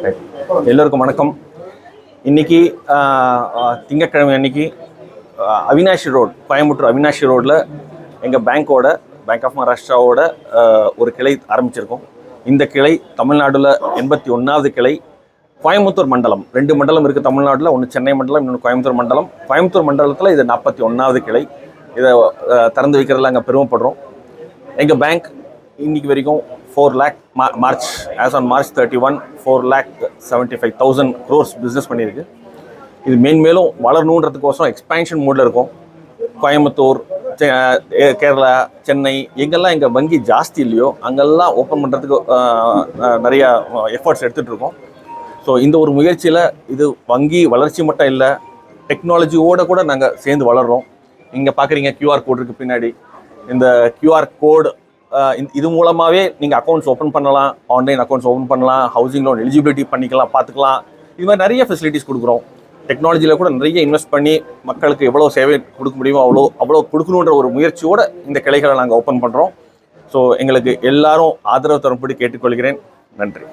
எல்லோருக்கும் வணக்கம். இன்னைக்கு திங்கட்கிழமை அன்னைக்கு அவினாஷி ரோட் கோயம்புத்தூர் அவினாஷி ரோட்டில் எங்கள் பேங்க்கோட பேங்க் ஆஃப் மகாராஷ்டிராவோட ஒரு கிளை ஆரம்பிச்சிருக்கோம். இந்த கிளை தமிழ்நாடுல எண்பத்தி ஒன்றாவது கிளை கோயம்புத்தூர் மண்டலம். ரெண்டு மண்டலம் இருக்குது தமிழ்நாட்டில் ஒன்று சென்னை மண்டலம் இன்னொன்று கோயம்புத்தூர் மண்டலம். கோயம்புத்தூர் மண்டலத்தில் இது நாற்பத்தி ஒன்றாவது கிளை. இதை திறந்து வைக்கிறதுல அங்கே பெருமைப்படுறோம். எங்கள் பேங்க் இன்னைக்கு வரைக்கும் four lakh March as on March thirty one four lakh seventy five thousand crores business பண்ணியிருக்கு. இது மேன்மேலும் வளரணுன்றதுக்கோசரம் எக்ஸ்பேன்ஷன் மூடில் இருக்கும். கோயம்புத்தூர் கேரளா சென்னை எங்கெல்லாம் எங்கள் வங்கி ஜாஸ்தி இல்லையோ அங்கெல்லாம் ஓப்பன் பண்ணுறதுக்கு நிறையா எஃபர்ட்ஸ் எடுத்துகிட்டு இருக்கோம். ஸோ இந்த ஒரு முயற்சியில் இது வங்கி வளர்ச்சி மட்டும் இல்லை டெக்னாலஜியோடு கூட நாங்கள் சேர்ந்து வளர்கிறோம் இங்கே பார்க்குறீங்க கியூஆர் கோட் இருக்குது பின்னாடி. இந்த கியூஆர் கோடு இது மூலமாகவே நீங்கள் அக்கௌண்ட்ஸ் ஓப்பன் பண்ணலாம் ஆன்லைன் அக்கௌண்ட்ஸ் ஓப்பன் பண்ணலாம் ஹவுசிங் லோன் எலிஜிபிலிட்டி பண்ணிக்கலாம் பார்த்துக்கலாம் இது மாதிரி நிறைய ஃபெசிலிட்டிஸ் கொடுக்குறோம். டெக்னாலஜியில் கூட நிறைய இன்வெஸ்ட் பண்ணி மக்களுக்கு எவ்வளோ சேவை கொடுக்க முடியுமோ அவ்வளோ அவ்வளோ கொடுக்கணுன்ற ஒரு முயற்சியோடு இந்த கிளைகளை நாங்கள் ஓப்பன் பண்ணுறோம் ஸோ எங்களுக்கு எல்லாரும் ஆதரவு தரும்படி கேட்டுக்கொள்கிறேன். நன்றி.